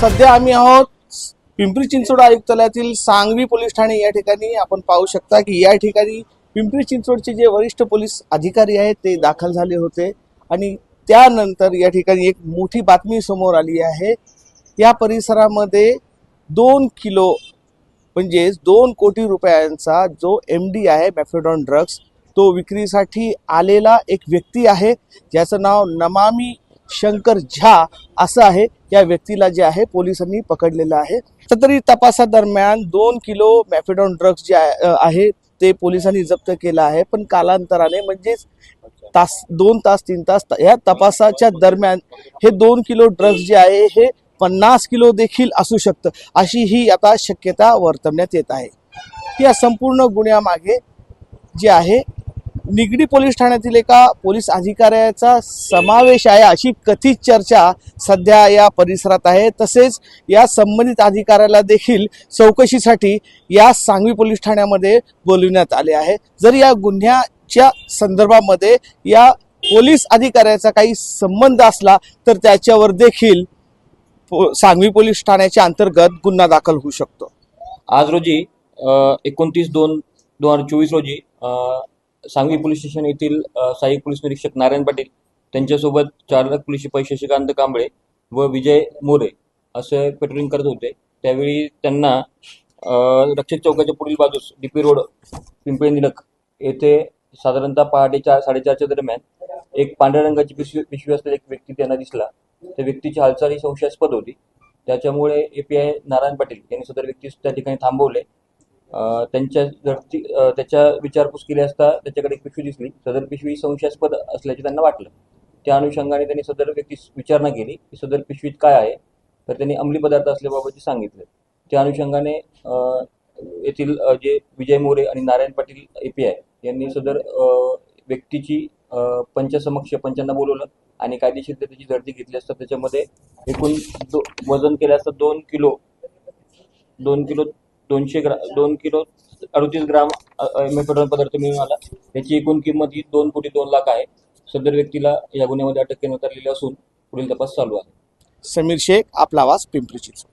सध्या आम्ही आहोत पिंपरी चिंचवड आयुक्तालयातील सांगवी पोलीस ठाणे या ठिकाणी. आपण पाहू शकता की या ठिकाणी पिंपरी चिंचवडचे जे वरिष्ठ पोलीस अधिकारी आहेत ते दाखल झाले होते. आणि त्यानंतर या ठिकाणी एक मोठी बातमी समोर आली आहे. या परिसरामध्ये दोन किलो म्हणजेच दोन कोटी रुपयांचा जो एम डी आहे मॅफेडॉन ड्रग्स तो विक्रीसाठी आलेला एक व्यक्ती आहे. ज्याचं नाव नमामी शंकर झा असं आहे. या व्यक्तीला जे आहे पोलिसांनी पकडलेलं आहे. तरी तपासादरम्यान दोन किलो मॅफेडॉन ड्रग्ज जे आहे- आहे ते पोलिसांनी जप्त केलं आहे. पण कालांतराने म्हणजेच तास दोन तास तीन तास त- या तपासाच्या दरम्यान हे दोन किलो ड्रग्स जे आहे हे पन्नास किलो देखील असू शकतं अशी ही आता शक्यता वर्तवण्यात येत आहे. या संपूर्ण गुन्ह्यामागे जे आहे निगडी पोलीस ठाण्यातील एका पोलीस अधिकाऱ्याचा समावेश आहे अशी कथित चर्चा सध्या या परिसरात आहे. तसेच या संबंधित अधिकाऱ्याला देखील चौकशीसाठी या सांगवी पोलीस ठाण्यामध्ये बोलविण्यात आले आहे. जर या गुन्ह्याच्या संदर्भामध्ये या पोलीस अधिकाऱ्याचा काही संबंध असला तर त्याच्यावर देखील पो- सांगवी पोलीस ठाण्याच्या अंतर्गत गुन्हा दाखल होऊ शकतो. आज रोजी एकोणतीस दोन दोन हजार चोवीस रोजी सांगवी पोलीस स्टेशन येथील सहाय्यक पोलीस निरीक्षक नारायण पाटील त्यांच्यासोबत चालक पोलीस शिपाई शशिकांत कांबळे व विजय मोरे असे पेट्रोलिंग करत होते. त्यावेळी त्यांना रक्षक चौकाच्या पुढील बाजूस डीपी रोड पिंपळे निलक येथे साधारणतः पहाटे चार साडेचारच्या दरम्यान एक पांढऱ्या रंगाची पिशवी पिशवी असलेला एक व्यक्ती त्यांना दिसला. त्या व्यक्तीची हालचाल ही संशयास्पद होती. त्याच्यामुळे एपीआय नारायण पाटील यांनी सदर व्यक्तीस त्या ठिकाणी थांबवले. त्यांच्या जर त्याच्या विचारपूस केली असता त्याच्याकडे एक पिशवी दिसली. सदर पिशवी संशयास्पद असल्याचे त्यांना वाटलं. त्या अनुषंगाने त्यांनी सदर व्यक्तीस विचारणा केली की सदर पिशवीत काय आहे? तर त्यांनी अंमली पदार्थ असल्याबाबतचे सांगितले. त्या अनुषंगाने येथील जे विजय मोरे आणि नारायण पाटील एपीआय यांनी सदर व्यक्तीची पंचासमक्ष पंचांना बोलवलं आणि कायदेशीर त्याची झडती घेतली असता त्याच्यामध्ये एकूण दो वजन केलं असतं दोन किलो दोन किलो दोनशे ग्रा दोन किलो अडतीस ग्राम मेट्रोडॉन पदार्थ मिळून आला. त्याची एकूण किंमत ही दोन कोटी दोन लाख आहे. सदर व्यक्तीला या गुन्ह्यामध्ये अटक करण्यात आलेली असून पुढील तपास चालू आहे. समीर शेख आपला आवाज पिंपरी चिंचवड